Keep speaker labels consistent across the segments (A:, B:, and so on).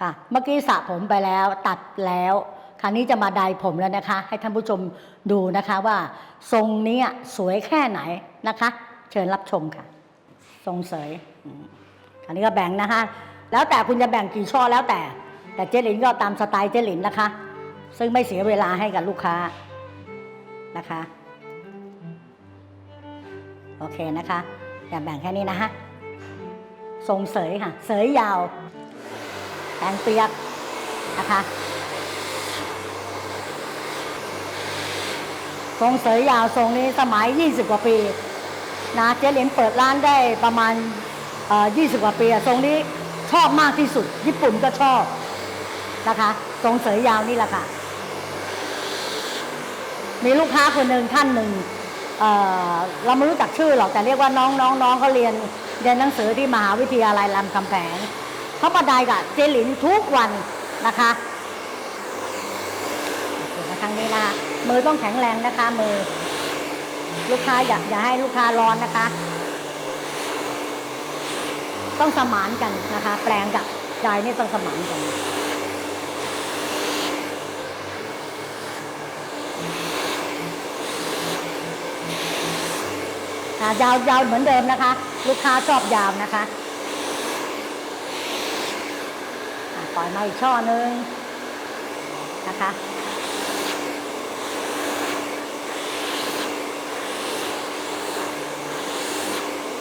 A: ค่ะ เมื่อกี้สระผมไปแล้วตัดแล้วคราวนี้จะมาไดผมแล้วนะคะ ให้ท่านผู้ชมดูนะคะว่า ทรงนี้สวยแค่ไหนนะคะ เชิญรับชมค่ะ ทรงเสยอืมอันนี้ก็แบ่งนะคะ แล้วแต่คุณจะแบ่งกี่ช่อแล้วแต่ แต่เจลินก็ตามสไตล์เจลินนะคะ ซึ่งไม่เสียเวลาให้กับลูกค้านะคะ โอเคนะคะ อย่าแบ่งแค่นี้นะฮะทรงเสยค่ะ เสยยาว แปงเปียกนะคะทรงเสยยาวทรงนี้สมัย 20 กว่าปีนะเจ๊เหลียงเปิดร้านได้ประมาณเอ่อ20 กว่าปีทรงนี้ชอบมากที่สุด ญี่ปุ่นก็ชอบนะคะทรงเสยยาวนี่แหละค่ะ มีลูกค้าคนหนึ่งท่านหนึ่งเเราไม่รู้จักชื่อหรอกแต่เรียกว่าน้องน้องน้องเขาเรียนเรียนหนังสือที่มหาวิทยาลัยรามคำแหง เขามาได้กับเจลินทุกวันนะคะมาทางนี้นะคะมือต้องแข็งแรงนะคะ มือ ลูกค้าอย่าอย่าให้ลูกค้าร้อนนะคะ ต้องสมานกันนะคะ แปลงกับใจนี่ต้องสมานกันยาวยาวเหมือนเดิมนะคะ ลูกค้าชอบยาวนะคะอะ ปล่อยมาอีกช่อนึงนะคะ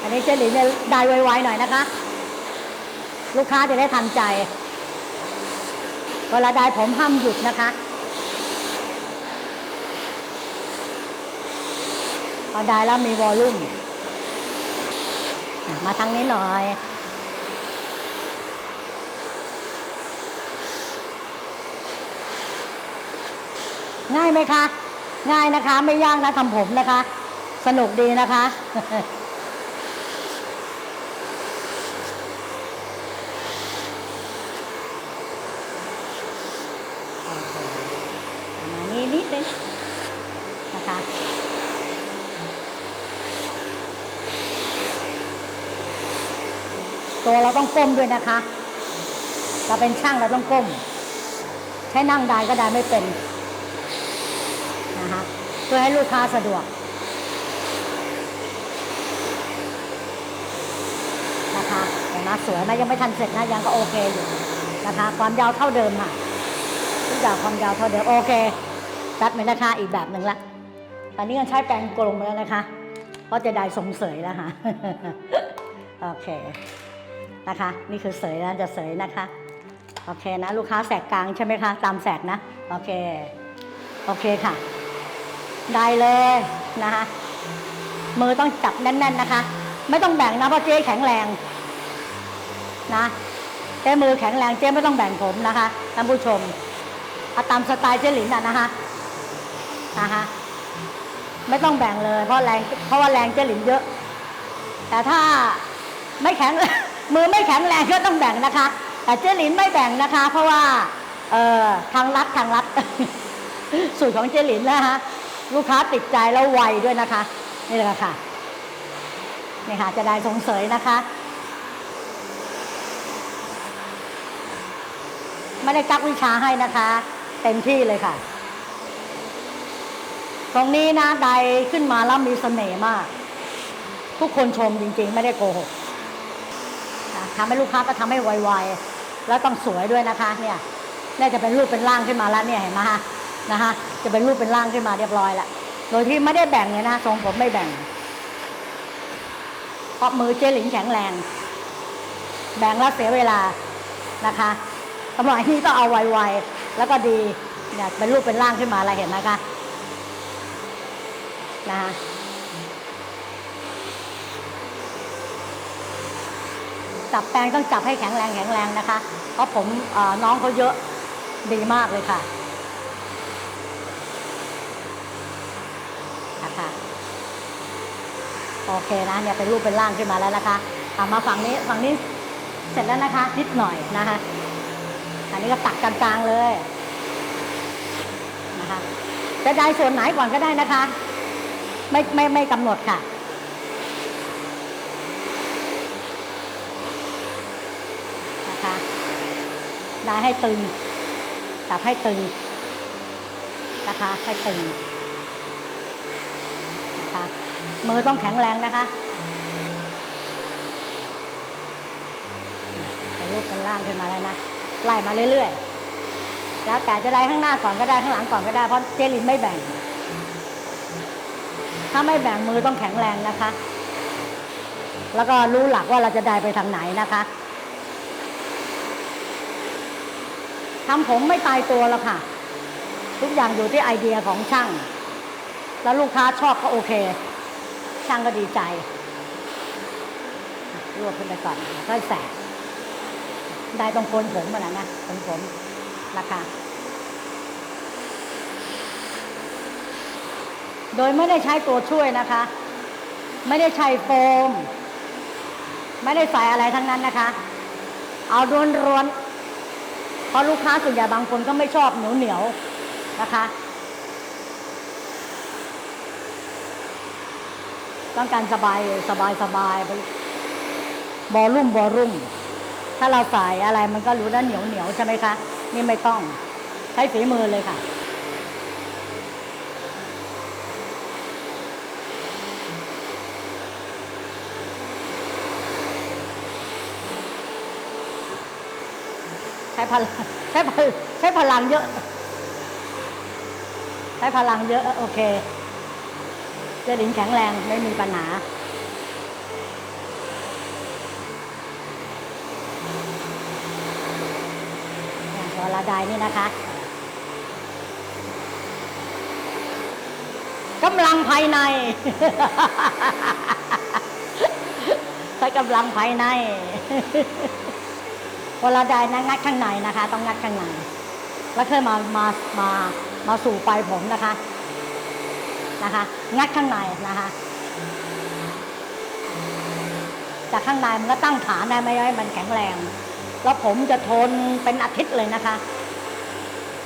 A: อันนี้เจลินเนี่ยได้ไวๆหน่อยนะคะ ลูกค้าจะได้ทันใจเวลาได้ผมห้ามหยุดนะคะ พอได้แล้วมีวอลลุ่มมาทางนี้หน่อย ง่ายไหมคะ ง่ายนะคะ ไม่ยากนะทำผมนะคะ สนุกดีนะคะ มานี้นิดนึงนะคะตัวเราต้องก้มด้วยนะคะ เราเป็นช่างเราต้องก้ม ใช้นั่งได้ก็ได้ไม่เป็น เพื่อให้ลูกค้าสะดวกนะคะเห็นไหมสวยนะยังไม่ทันเสร็จนะยังก็โอเคอยู่นะคะ ความยาวเท่าเดิมค่ะทุกอย่างความยาวเท่าเดิมโอเคตัดเหมือนนะคะอีกแบบหนึ่งละตอนนี้ก็ใช้แปรงกลมแล้วนะคะ เพราะจะได้สมเสยแล้วค่ะโอเคนะคะ นี่คือเสยนะจะเสยนะคะโอเคนะ ลูกค้าแสกกลางใช่ไหมคะ ตามแสกนะ โอเค โอเคค่ะ ได้เลยนะคะมือต้องจับแน่น ๆนะคะ ไม่ต้องแบ่งนะเพราะเจ๊แข็งแรงนะเจ๊มือแข็งแรงเจ๊ไม่ต้องแบ่งผมนะคะท่านผู้ชมเอาตามสไตล์เจ๊หลินอะนะคะนะคะไม่ต้องแบ่งเลย เพราะแรงเพราะว่าแรงเจ๊หลินเยอะ แต่ถ้าไม่แข็งมือไม่แข็งแรงก็ต้องแบ่งนะคะ แต่เจ๊หลินไม่แบ่งนะคะ เพราะว่าเอ่อทางรัฐทางรัฐสูตรของเจ๊หลินนะคะ ลูกค้าติดใจแล้วไวด้วยนะคะ นี่เลยค่ะนี่ค่ะจะได้สงเสยนะคะ ไม่ได้กักวิชาให้นะคะ เต็มที่เลยค่ะ ตรงนี้นะใดขึ้นมาแล้วมีเสน่ห์มาก ทุกคนชมจริงๆ ไม่ได้โกหกทำให้ลูกค้าก็ทำให้ไวๆแล้วต้องสวยด้วยนะคะ เนี่ยน่าจะเป็นรูปเป็นร่างขึ้นมาแล้วเนี่ยเห็นไหมฮะ นะคะจะเป็นรูปเป็นร่างขึ้นมาเรียบร้อยล้วโดยที่ไม่ได้แบ่งเลยนะทรงผมไม่แบ่งเพราะมือเจหลิงแข็งแรง แบ่งแล้วเสียเวลานะคะสำหรับอันนี้ต้องเอาไวๆแล้วก็ดีเนี่ยเป็นรูปเป็นร่างขึ้นมาอะไรเห็นนะคะนะคะจับแปรงต้องจับให้แข็งแรงแข็งแรงนะคะ เพราะผมน้องเขาเยอะดีมากเลยค่ะ นะคะ โอเคนะเนี่ยเป็นรูปเป็นร่างขึ้นมาแล้วนะคะเอามาฝั่งนี้ฝั่งนี้เสร็จแล้วนะคะ นิดหน่อยนะคะ อันนี้ก็ตักกลางๆเลยนะคะจะได้ส่วนไหนก่อนก็ได้นะคะ ไม่ไม่ไม่กำหนดค่ะนะคะได้ให้ตึงจับให้ตึงนะคะให้ตึงนะคะ มือต้องแข็งแรงนะคะเป็นรูปเป็นร่างขึ้นมาแล้วนะไล่มาเรื่อยๆ แล้วแต่จะได้ข้างหน้าก่อนก็ได้ข้างหลังก่อนก็ได้เพราะเจลินไม่แบ่ง ถ้าไม่แบ่งมือต้องแข็งแรงนะคะ แล้วก็รู้หลักว่าเราจะได้ไปทางไหนนะคะทำผมไม่ตายตัวแล้วค่ะ ทุกอย่างอยู่ที่ไอเดียของช่าง แล้วลูกค้าชอบก็โอเค ช่างก็ดีใจรวบขึ้นไปก่อนแล้วก็แสกได้ตรงโคนผมมันนะนะโคนผมนะคะโดยไม่ได้ใช้ตัวช่วยนะคะ ไม่ได้ใช้โฟม ไม่ได้ใส่อะไรทั้งนั้นนะคะ เอารวนรวนๆเพราะลูกค้าส่วนใหญ่บางคนก็ไม่ชอบเหนียวเหนียวๆนะคะ ต้องการสบายสบายสบายไปบอรุ่มบอรุ่ม ถ้าเราใส่อะไรมันก็รู้นะเหนียวเหนียวๆใช่ไหมคะ นี่ไม่ต้อง ใช้ฝีมือเลยค่ะใช้พลังใช้พลังใช้พลังเยอะ ใช้พลังเยอะ โอเค เจดินแข็งแรงไม่มีปัญหาพอย่างตัวลาไดนี่นะคะกำลังภายใน ใช้กำลังภายในพอเราได้นะงัดข้างในนะคะ ต้องงัดข้างใน แล้วเคยมามามามาสู่ปผมนะคะ นะคะ งัดข้างในนะคะ จากข้างในมันก็ตั้งฐานได้ไหมให้มันแข็งแรง แล้วผมจะทนเป็นอาทิตย์เลยนะคะ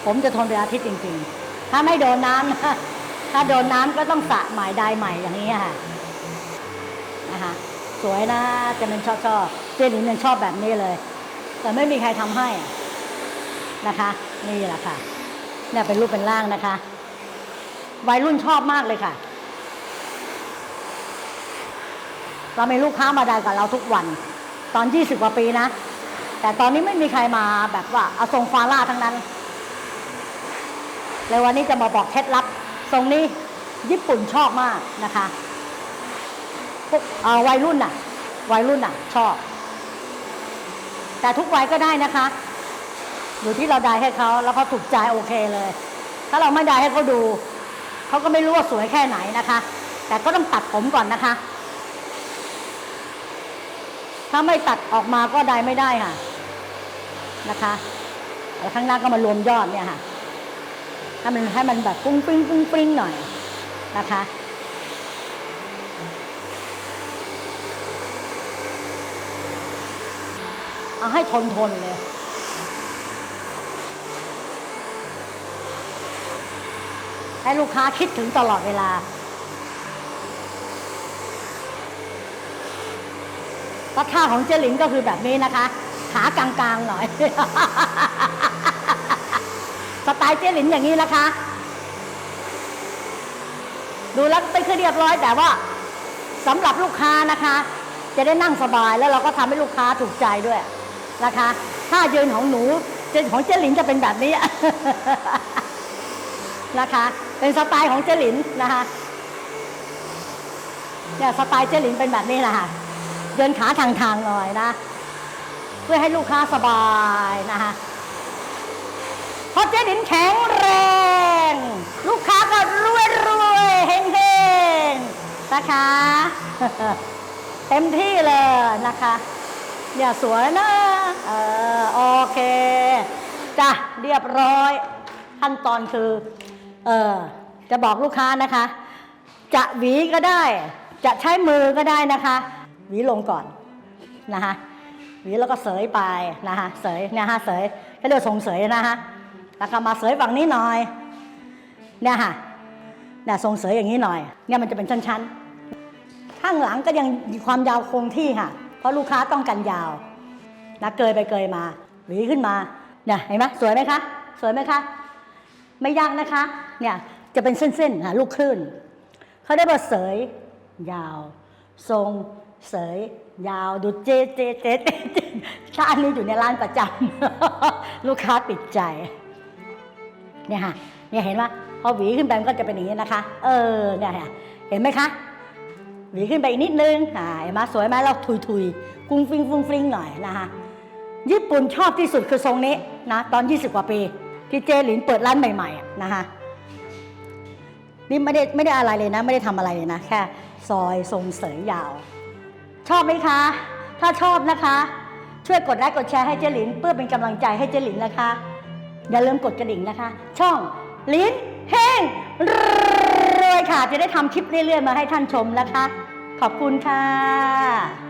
A: ผมจะทนเป็นอาทิตย์จริง ๆ ถ้าไม่โดนน้ำนะถ้าโดนน้ำก็ต้องสระใหม่ได้ใหม่อย่างนี้ค่ะนะคะสวยนะจะเป็นชอบชอบเจนินยังชอบแบบนี้เลย แต่ไม่มีใครทำให้นะคะ นี่แหละค่ะเนี่ยเป็นรูปเป็นร่างนะคะ วัยรุ่นชอบมากเลยค่ะ เรามีลูกค้ามาได้กับเราทุกวัน ตอน 20 กว่าปีนะ แต่ตอนนี้ไม่มีใครมาแบบว่าเอาทรงฟาร่าทั้งนั้น เลยวันนี้จะมาบอกเคล็ดลับ ทรงนี้ญี่ปุ่นชอบมากนะคะพวกวัยรุ่นน่ะ วัยรุ่นน่ะ ชอบ แต่ทุกวัยก็ได้นะคะอยู่ที่เราได้ให้เขาแล้วเขาถูกใจโอเคเลย ถ้าเราไม่ได้ให้เขาดู เขาก็ไม่รู้ว่าสวยแค่ไหนนะคะ แต่ก็ต้องตัดผมก่อนนะคะ ถ้าไม่ตัดออกมาก็ได้ไม่ได้ค่ะนะคะแล้วข้างหน้าก็มารวมยอดเนี่ยค่ะให้มันให้มันแบบปุ้งปิ้งปุ้งปิ้งหน่อยนะคะเอาให้ทนทนเลย ให้ลูกค้าคิดถึงตลอดเวลาก็ท่าของเจหลินก็คือแบบนี้นะคะ ขากลางๆหน่อย สไตล์เจหลินอย่างนี้นะคะ ดูแล้วเป็นคือเรียบร้อยแต่ว่าสำหรับลูกค้านะคะ จะได้นั่งสบายแล้วเราก็ทำให้ลูกค้าถูกใจด้วยนะคะท่ายืนของหนูเจของเจหลินจะเป็นแบบนี้นะคะ เป็นสไตล์ของเจลินนะคะเนี่ยสไตล์เจลินเป็นแบบนี้นะคะเดินขาทางทางๆหน่อยนะ เพื่อให้ลูกค้าสบายนะคะเพราะเจลินแข็งแรง ลูกค้าก็รวยรวยๆเฮงเฮงๆนะคะเต็มที่เลยนะคะเนี่ยสวยนะเออโอเคจ้ะเรียบร้อยขั้นตอนคือ เออจะบอกลูกค้านะคะ จะหวีก็ได้ จะใช้มือก็ได้นะคะ หวีลงก่อนนะคะหวีแล้วก็เสยไปนะคะเสยเนี่ยฮะเสยก็เรียกว่าทรงเสยนะคะแล้วก็มาเสยฝั่งนี้หน่อยเนี่ยค่ะเนี่ยทรงเสยอย่างนี้หน่อยเนี่ยมันจะเป็นชั้นๆข้างหลังก็ยังมีความยาวคงที่ค่ะ เพราะลูกค้าต้องการยาวนะเกยไปเกยมาหวีขึ้นมาเนี่ยเห็นไหมสวยไหมคะ สวยไหมคะ ไม่ยากนะคะ เนี่ยจะเป็นเส้นๆค่ะลูกคลื่นเขาได้ว่าเสย ยาว ทรงเสย ยาวดูเจเจเจเจเจถ้าอันนี้อยู่ในร้านประจำลูกค้าติดใจเนี่ยค่ะเนี่ยเห็นไหมพอหวีขึ้นไปมันก็จะเป็นอย่างนี้นะคะ เออเนี่ยค่ะเห็นไหมคะหวีขึ้นไปอีกนิดนึงอ่าเห็นไหมสวยไหมเราทุยทุยกุ้งฟิงฟุ้งฟิงหน่อยนะคะญี่ปุ่นชอบที่สุดคือทรงนี้นะตอน 20 กว่าปี ที่เจหลินเปิดร้านใหม่ๆนะคะ นี่ไม่ได้ไม่ได้อะไรเลยนะ ไม่ได้ทำอะไรเลยนะ แค่ซอยทรงเสยยาว ชอบไหมคะ ถ้าชอบนะคะ ช่วยกดไลค์กดแชร์ให้เจลิน เพื่อเป็นกำลังใจให้เจลินนะคะ อย่าลืมกดกระดิ่งนะคะ ช่องลิ้นเฮงรวยค่ะ จะได้ทำคลิปเรื่อยๆมาให้ท่านชมนะคะ ขอบคุณค่ะ